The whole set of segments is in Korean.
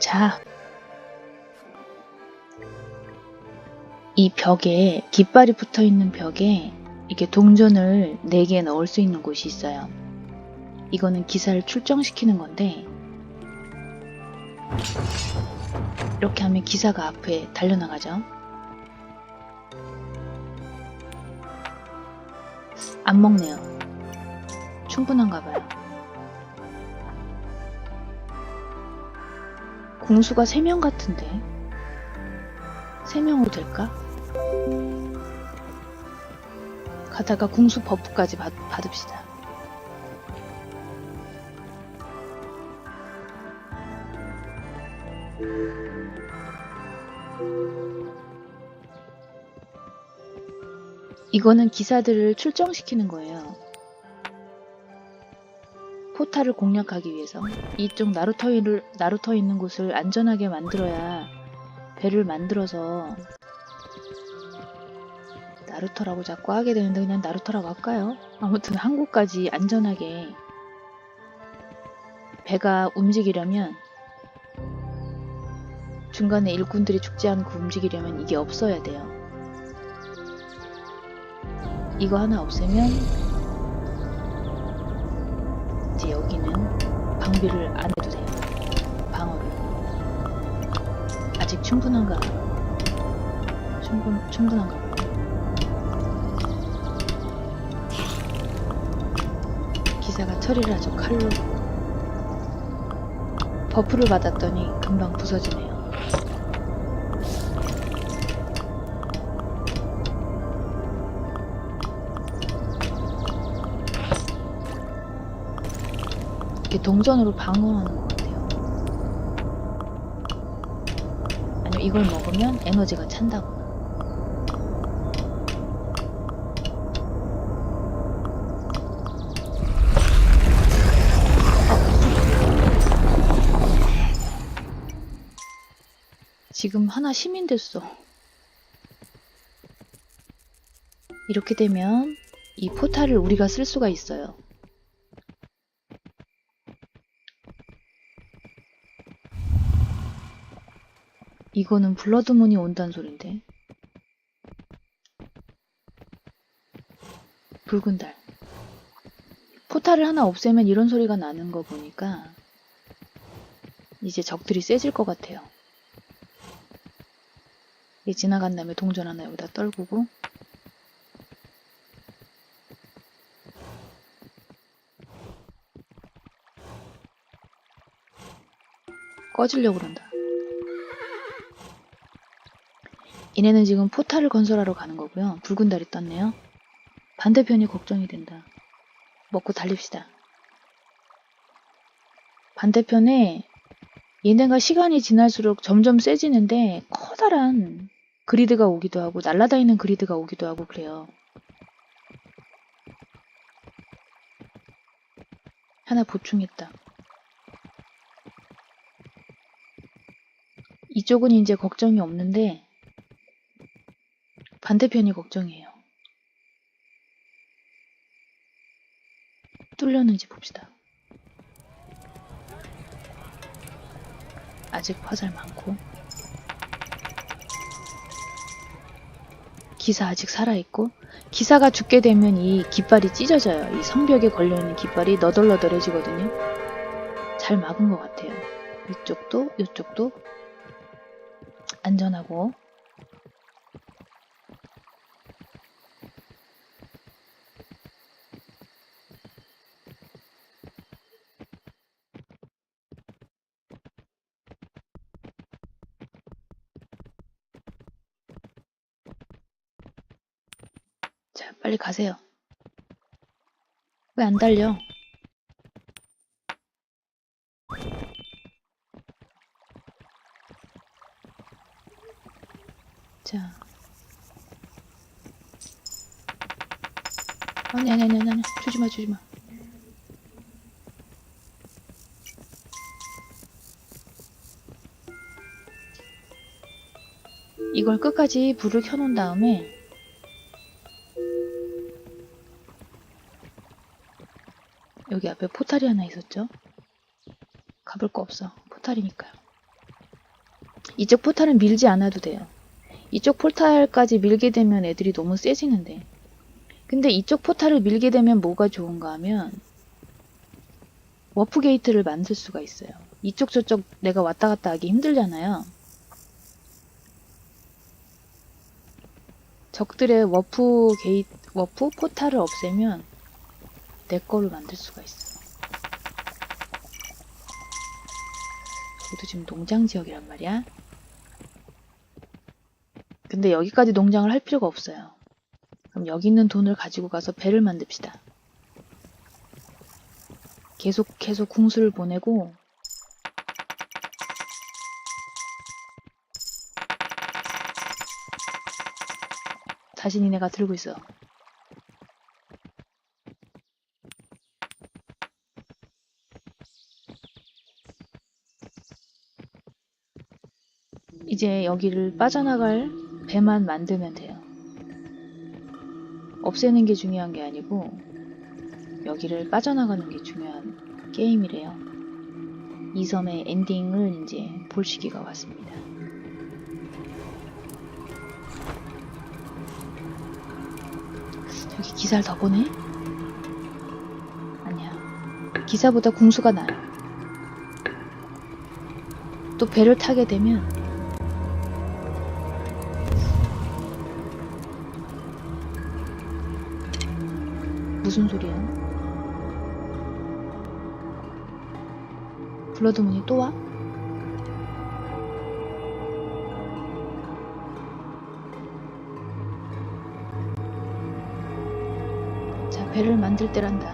자, 이 벽에 깃발이 붙어 있는 벽에 이렇게 동전을 4개 넣을 수 있는 곳이 있어요. 이거는 기사를 출정시키는 건데 이렇게 하면 기사가 앞에 달려나가죠. 안 먹네요. 충분한가 봐요. 공수가 3명 같은데 3명으로 될까? 가다가 궁수 버프까지 받, 받읍시다. 이거는 기사들을 출정시키는 거예요. 포탈을 공략하기 위해서 이쪽 나루터를 나루터 있는 곳을 안전하게 만들어야 배를 만들어서 나루터라고 자꾸 하게 되는데 그냥 나루터라고 할까요? 아무튼 한국까지 안전하게 배가 움직이려면 중간에 일꾼들이 죽지 않고 움직이려면 이게 없어야 돼요. 이거 하나 없애면 이제 여기는 방비를 안 해도 돼요. 방어를. 아직 충분한가? 충분, 충분한가? 봐. 기사가 처리를 하죠, 칼로. 버프를 받았더니 금방 부서지네요. 이렇게 동전으로 방어하는 것 같아요. 아니면 이걸 먹으면 에너지가 찬다고. 지금 하나 시민 됐어. 이렇게 되면 이 포탈을 우리가 쓸 수가 있어요. 이거는 블러드문이 온다는 소린데. 붉은 달. 포탈을 하나 없애면 이런 소리가 나는 거 보니까 이제 적들이 세질 것 같아요. 얘 지나간 다음에 동전 하나 여기다 떨구고 꺼지려고 그런다. 얘네는 지금 포탈을 건설하러 가는 거고요. 붉은 달이 떴네요. 반대편이 걱정이 된다. 먹고 달립시다. 반대편에 얘네가 시간이 지날수록 점점 세지는데 커다란 그리드가 오기도 하고 날아다니는 그리드가 오기도 하고 그래요. 하나 보충했다. 이쪽은 이제 걱정이 없는데 반대편이 걱정이에요. 뚫렸는지 봅시다. 아직 화살 많고 기사 아직 살아있고 기사가 죽게 되면 이 깃발이 찢어져요. 이 성벽에 걸려있는 깃발이 너덜너덜해지거든요. 잘 막은 것 같아요. 이쪽도 이쪽도 안전하고 자, 빨리 가세요. 왜 안 달려? 자. 아니, 아니, 아니, 아니, 아니. 주지 마, 주지 마. 이걸 끝까지 불을 켜놓은 다음에 여기 앞에 포탈이 하나 있었죠? 가볼 거 없어. 포탈이니까요. 이쪽 포탈은 밀지 않아도 돼요. 이쪽 포탈까지 밀게 되면 애들이 너무 세지는데. 근데 이쪽 포탈을 밀게 되면 뭐가 좋은가 하면 워프 게이트를 만들 수가 있어요. 이쪽 저쪽 내가 왔다 갔다 하기 힘들잖아요. 적들의 워프 게이트, 워프 포탈을 없애면 내 거를 만들 수가 있어. 저도 지금 농장 지역이란 말이야. 근데 여기까지 농장을 할 필요가 없어요. 그럼 여기 있는 돈을 가지고 가서 배를 만듭시다. 계속 계속 궁수를 보내고 다시 니네가 들고 있어. 이제 여기를 빠져나갈 배만 만들면 돼요. 없애는 게 중요한 게 아니고 여기를 빠져나가는 게 중요한 게임이래요. 이 섬의 엔딩을 이제 볼 시기가 왔습니다. 여기 기사를 더 보네? 아니야. 기사보다 궁수가 나아요. 또 배를 타게 되면 무슨 소리야? 블러드문이 또 와? 자, 배를 만들 때란다.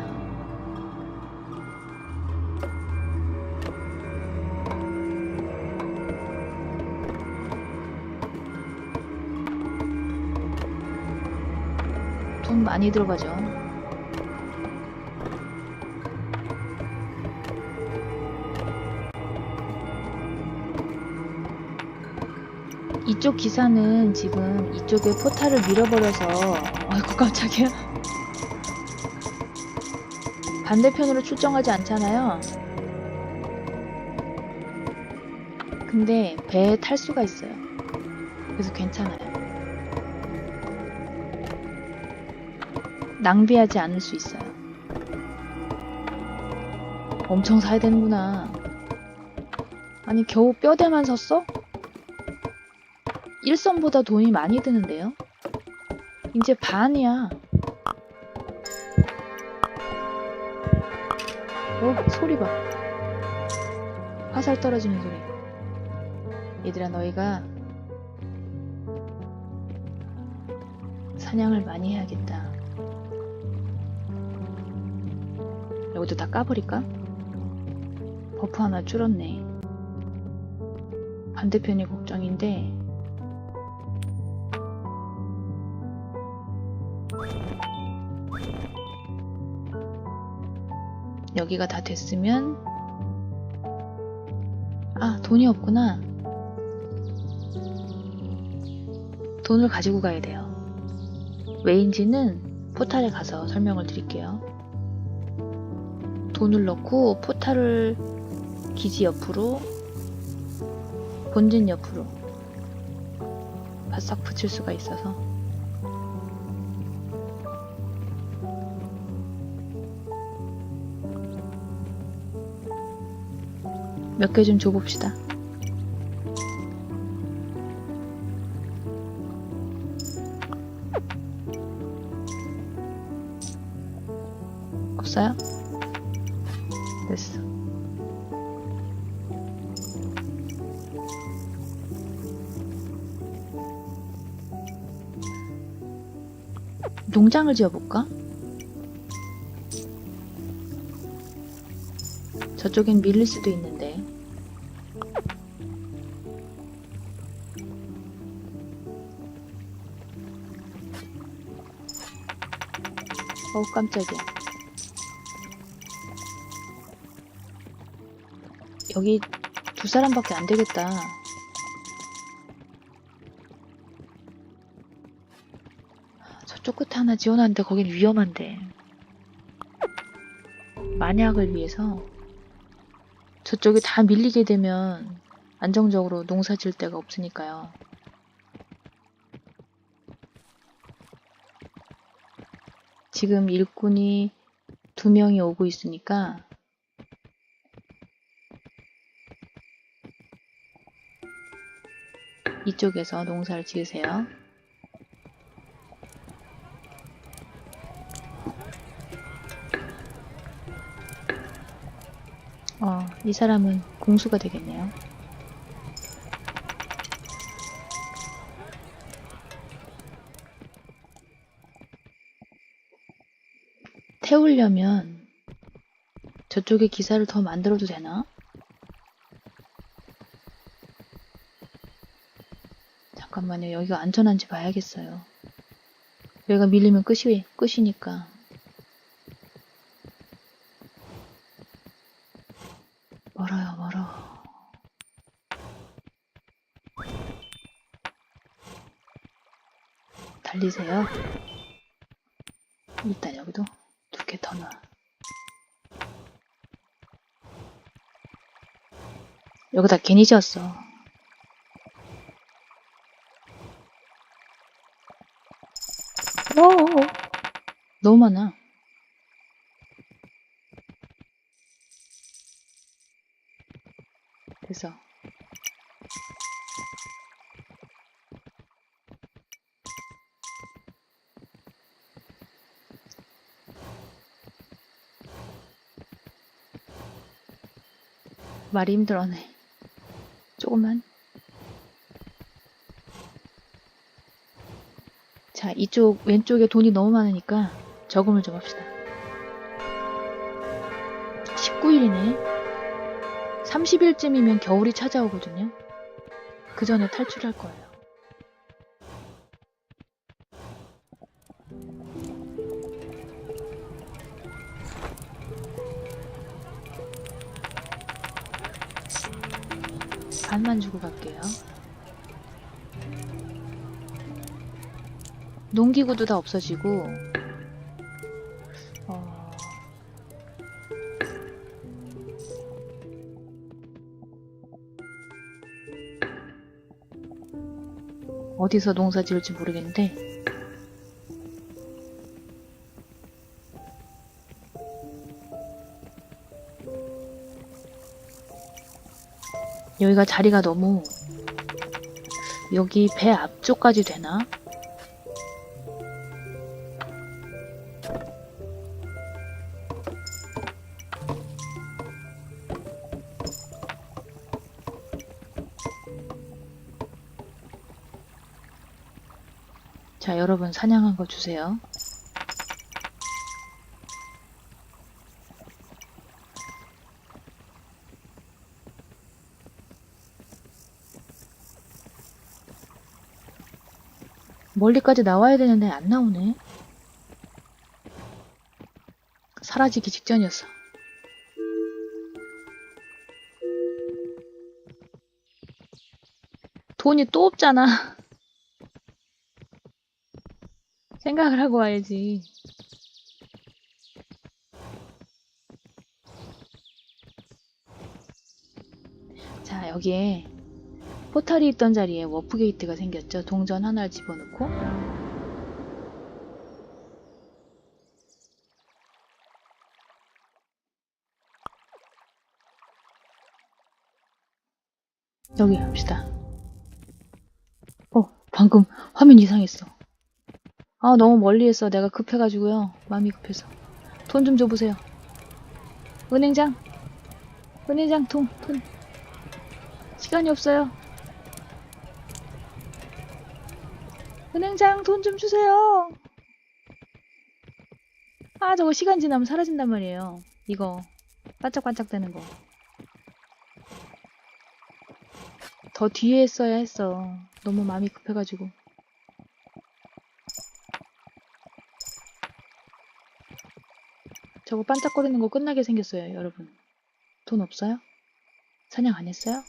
돈 많이 들어가죠. 이쪽 기사는 지금 이쪽에 포탈을 밀어버려서 아이고 깜짝이야. 반대편으로 출정하지 않잖아요. 근데 배에 탈 수가 있어요. 그래서 괜찮아요. 낭비하지 않을 수 있어요. 엄청 사야 되는구나. 아니 겨우 뼈대만 샀어? 일선보다 돈이 많이 드는데요? 이제 반이야. 어, 소리 봐. 화살 떨어지는 소리. 얘들아, 너희가 사냥을 많이 해야겠다. 여기도 다 까버릴까? 버프 하나 줄었네. 반대편이 걱정인데, 여기가 다 됐으면? 아 돈이 없구나. 돈을 가지고 가야 돼요. 왜인지는 포탈에 가서 설명을 드릴게요. 돈을 넣고 포탈을 기지 옆으로 본진 옆으로 바싹 붙일 수가 있어서 몇 개 좀 줘봅시다. 없어요? 됐어. 농장을 지어볼까? 저쪽엔 밀릴 수도 있는데. 어우 깜짝이야. 여기 두 사람밖에 안 되겠다. 저쪽 끝에 하나 지어놨는데 거긴 위험한데. 만약을 위해서 저쪽이 다 밀리게 되면 안정적으로 농사 지을 데가 없으니까요. 지금 일꾼이 두 명이 오고 있으니까 이쪽에서 농사를 지으세요. 이 사람은 공수가 되겠네요. 태우려면 저쪽에 기사를 더 만들어도 되나? 잠깐만요. 여기가 안전한지 봐야겠어요. 여기가 밀리면 끝이, 끝이니까. 멀어요, 멀어. 달리세요. 일단 여기도 두 개 더 넣어. 여기다 괜히 지었어. 어어어. 너무 많아. 말이 힘들어네. 조금만. 자, 이쪽 왼쪽에 돈이 너무 많으니까 저금을 좀 합시다. 19일이네. 30일쯤이면 겨울이 찾아오거든요. 그 전에 탈출할 거예요. 농기구도 다 없어지고, 어, 어디서 농사 지을지 모르겠는데, 여기가 자리가 너무, 여기 배 앞쪽까지 되나? 자, 여러분 사냥한 거 주세요. 멀리까지 나와야 되는데 안 나오네. 사라지기 직전이었어. 돈이 또 없잖아. 생각을 하고 와야지. 자, 여기에 포탈이 있던 자리에 워프 게이트가 생겼죠. 동전 하나를 집어넣고 여기 합시다. 어, 방금 화면 이상했어. 아, 너무 멀리 했어. 내가 급해가지고요. 마음이 급해서. 돈 좀 줘보세요. 은행장. 은행장 돈, 돈. 시간이 없어요. 은행장 돈 좀 주세요. 아, 저거 시간 지나면 사라진단 말이에요. 이거. 반짝반짝 되는 거. 더 뒤에 했어야 했어. 너무 마음이 급해가지고. 저거 반짝거리는 거 끝나게 생겼어요, 여러분. 돈 없어요? 사냥 안 했어요?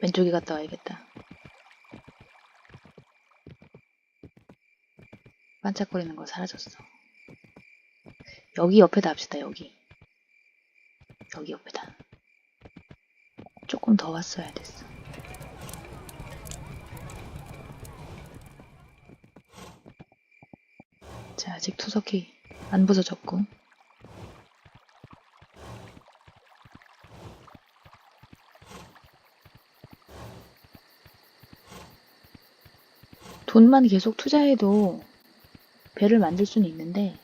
왼쪽에 갔다 와야겠다. 반짝거리는 거 사라졌어. 여기 옆에다 합시다, 여기. 여기 옆에다. 조금 더 왔어야 됐어. 자, 아직 투석기 안 부서졌고. 돈만 계속 투자해도 배를 만들 수는 있는데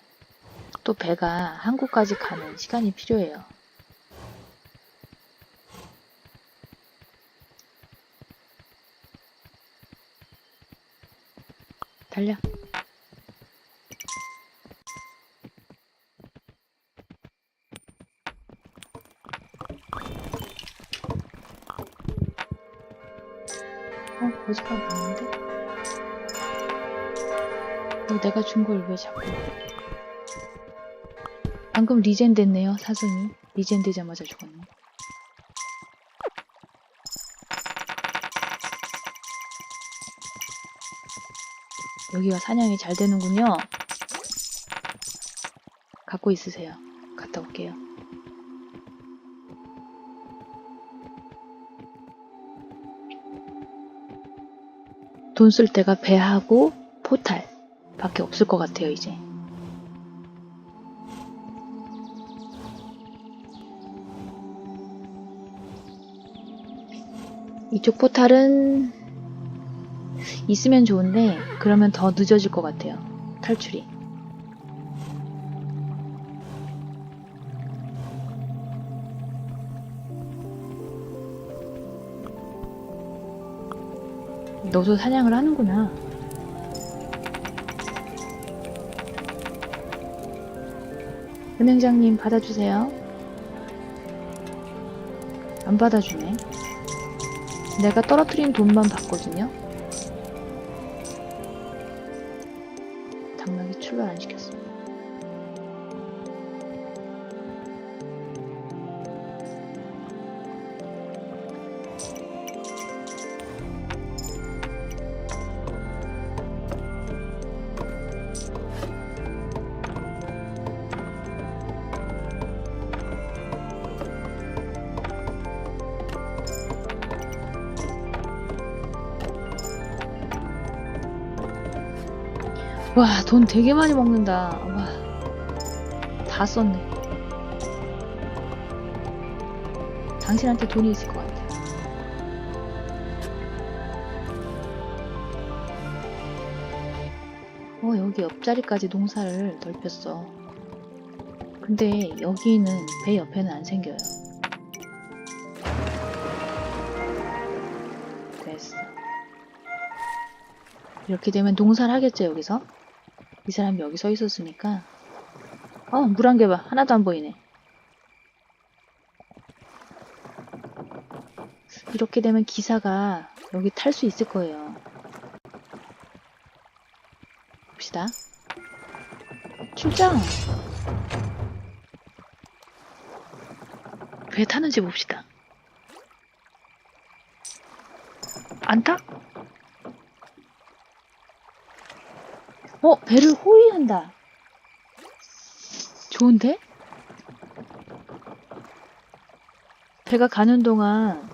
또 배가 한국까지 가는 시간이 필요해요. 달려. 거짓말 봤는데? 너 내가 준 걸 왜 자꾸. 방금 리젠 됐네요, 사슴이. 리젠 되자마자 죽었네. 여기가 사냥이 잘 되는군요. 갖고 있으세요. 갔다 올게요. 돈 쓸 데가 배하고 포탈 밖에 없을 것 같아요, 이제. 이쪽 포탈은 있으면 좋은데 그러면 더 늦어질 것 같아요. 탈출이. 너도 사냥을 하는구나. 은행장님 받아주세요. 안 받아주네. 내가 떨어뜨린 돈만 받거든요. 당나귀 출발 안 시켰어. 돈 되게 많이 먹는다. 와, 다 썼네. 당신한테 돈이 있을 것 같아. 어, 여기 옆자리까지 농사를 넓혔어. 근데 여기는 배 옆에는 안 생겨요. 됐어. 이렇게 되면 농사를 하겠죠, 여기서? 이 사람이 여기 서 있었으니까. 어, 물 한 개 봐. 하나도 안 보이네. 이렇게 되면 기사가 여기 탈 수 있을 거예요. 봅시다. 출장! 배 타는지 봅시다. 안 타? 어, 배를 호위한다. 좋은데? 배가 가는 동안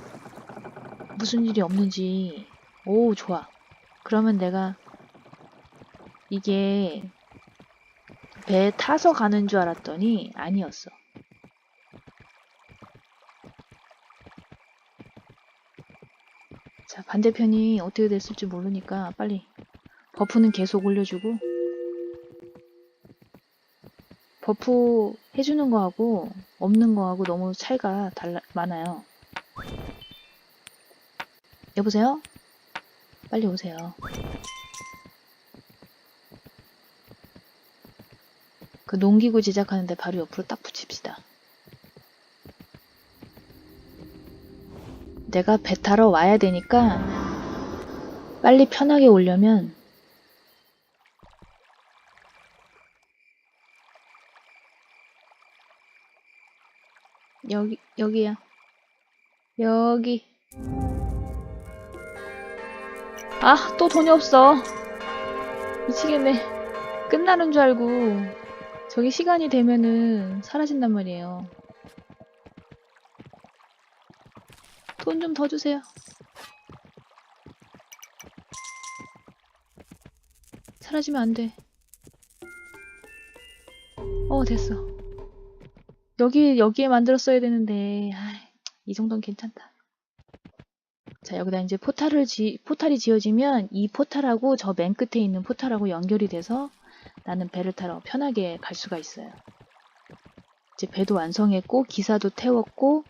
무슨 일이 없는지, 오, 좋아. 그러면 내가 이게 배 타서 가는 줄 알았더니 아니었어. 자, 반대편이 어떻게 됐을지 모르니까 빨리 버프는 계속 올려주고 버프 해주는 거하고 없는 거하고 너무 차이가 달라 많아요. 여보세요? 빨리 오세요. 그 농기구 제작하는데 바로 옆으로 딱 붙입시다. 내가 배 타러 와야 되니까 빨리 편하게 오려면 여기 여기야 여기 아 또 돈이 없어 미치겠네 끝나는 줄 알고 저기 시간이 되면은 사라진단 말이에요. 돈 좀 더 주세요. 사라지면 안 돼. 어, 됐어. 여기, 여기에 만들었어야 되는데, 아이, 이 정도는 괜찮다. 자, 여기다 이제 포탈을 지, 포탈이 지어지면 이 포탈하고 저 맨 끝에 있는 포탈하고 연결이 돼서 나는 배를 타러 편하게 갈 수가 있어요. 이제 배도 완성했고, 기사도 태웠고,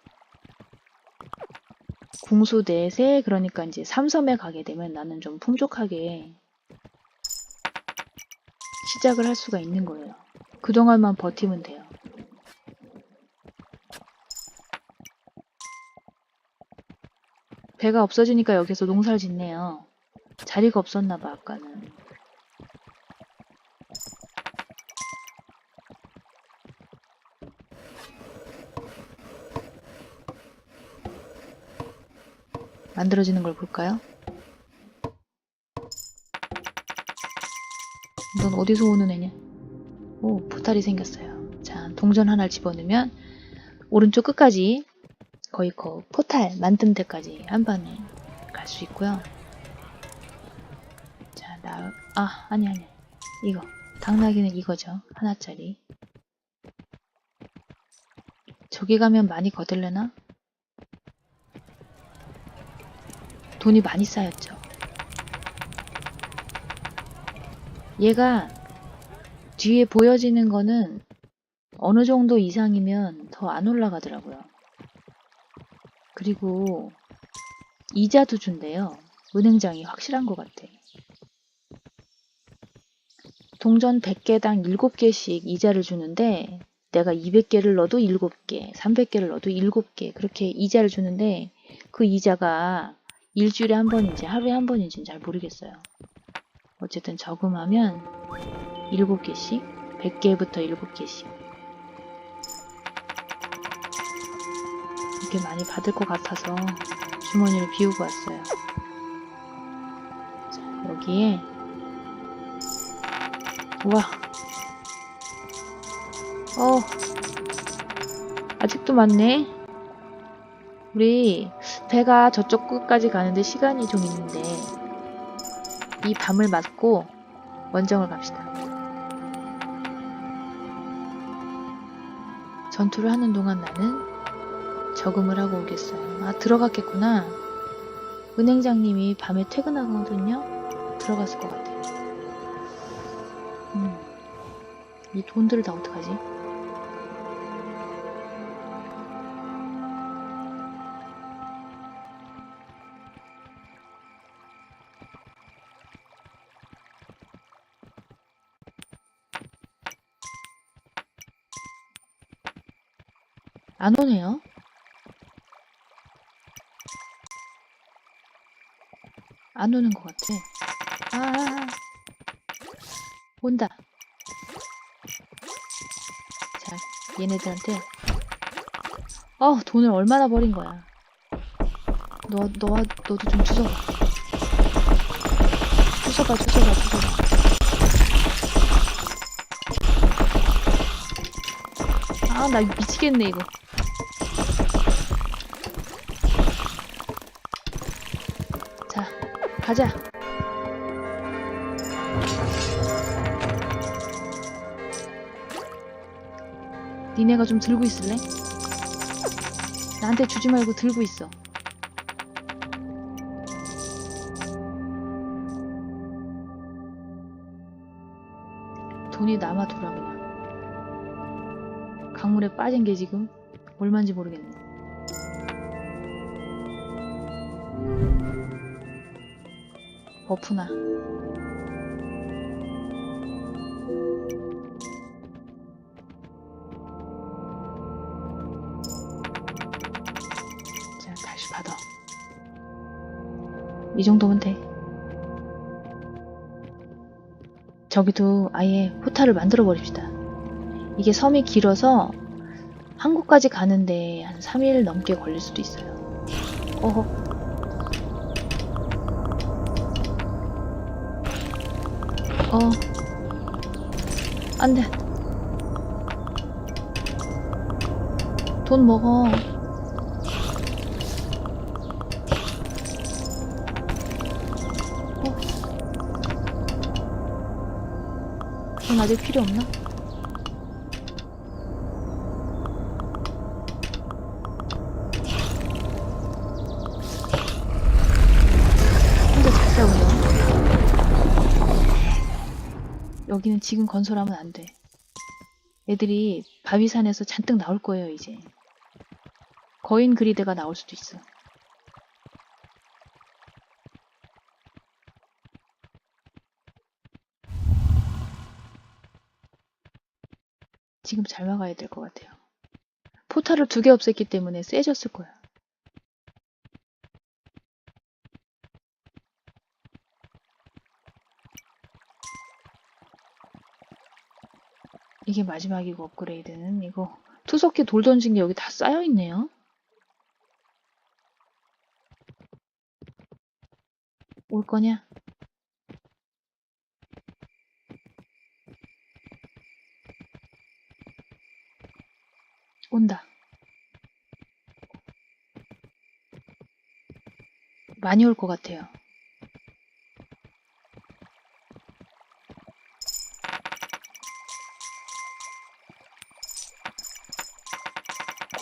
궁수 넷에, 그러니까 이제 삼섬에 가게 되면 나는 좀 풍족하게 시작을 할 수가 있는 거예요. 그동안만 버티면 돼요. 배가 없어지니까 여기서 농사를 짓네요. 자리가 없었나봐, 아까는. 만들어지는 걸 볼까요? 넌 어디서 오는 애냐? 오, 포탈이 생겼어요. 자, 동전 하나를 집어넣으면 오른쪽 끝까지 거의 그 포탈 만든 데까지 한 번에 갈 수 있고요. 자, 나, 아, 아니, 아니. 이거. 당나귀는 이거죠. 하나짜리. 저기 가면 많이 거들려나? 돈이 많이 쌓였죠. 얘가 뒤에 보여지는 거는 어느 정도 이상이면 더 안 올라가더라고요. 그리고 이자도 준대요. 은행장이 확실한 것 같아. 동전 100개당 7개씩 이자를 주는데 내가 200개를 넣어도 7개, 300개를 넣어도 7개 그렇게 이자를 주는데 그 이자가 일주일에 한 번인지 하루에 한 번인지는 잘 모르겠어요. 어쨌든 저금하면 7개씩 100개부터 7개씩 이렇게 많이 받을 것 같아서 주머니를 비우고 왔어요. 자, 여기에 우와 어 아직도 많네 우리 배가 저쪽 끝까지 가는데 시간이 좀 있는데 이 밤을 맞고 원정을 갑시다. 전투를 하는 동안 나는 저금을 하고 오겠어요. 아, 들어갔겠구나. 은행장님이 밤에 퇴근하거든요. 들어갔을 것 같아요. 음. 이 돈들을 다 어떡하지? 안 오네요. 안 오는 것 같아. 아, 온다. 자, 얘네들한테. 어, 돈을 얼마나 버린 거야. 너, 너, 너도 좀 주워봐. 주워봐, 주워봐, 주워봐. 아, 나 미치겠네, 이거. 가자. 니네가 좀 들고 있을래? 나한테 주지 말고 들고 있어. 돈이 남아 돌아구나. 강물에 빠진 게 지금 얼마인지 모르겠네. 버프나. 자, 다시 받아. 이 정도면 돼. 저기도 아예 포탈을 만들어 버립시다. 이게 섬이 길어서 한국까지 가는데 한 3일 넘게 걸릴 수도 있어요. 어허. 어. 안 돼. 돈 먹어. 어. 돈 아직 필요 없나? 여기는 지금 건설하면 안 돼. 애들이 바위산에서 잔뜩 나올 거예요, 이제. 거인 그리드가 나올 수도 있어. 지금 잘 막아야 될 것 같아요. 포탈을 두 개 없앴기 때문에 세졌을 거야. 이게 마지막이고 업그레이드는 이거 투석기 돌 던진 게 여기 다 쌓여 있네요. 올 거냐? 온다. 많이 올 것 같아요.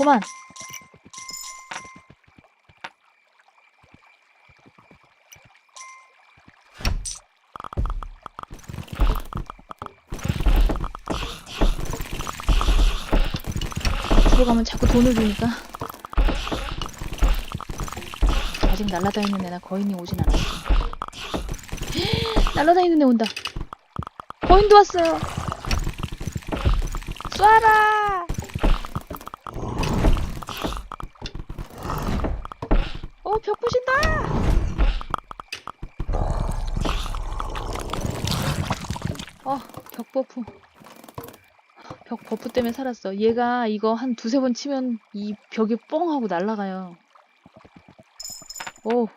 고만. 들어가면 자꾸 돈을 주니까 아직 날라다니는 애나 거인이 오진 않았어. 날라다니는 애 온다. 거인도 왔어요. 쏴라! 어, 벽 부신다! 어, 벽 버프. 벽 버프 때문에 살았어. 얘가 이거 한 두세 번 치면 이 벽이 뻥 하고 날아가요. 오,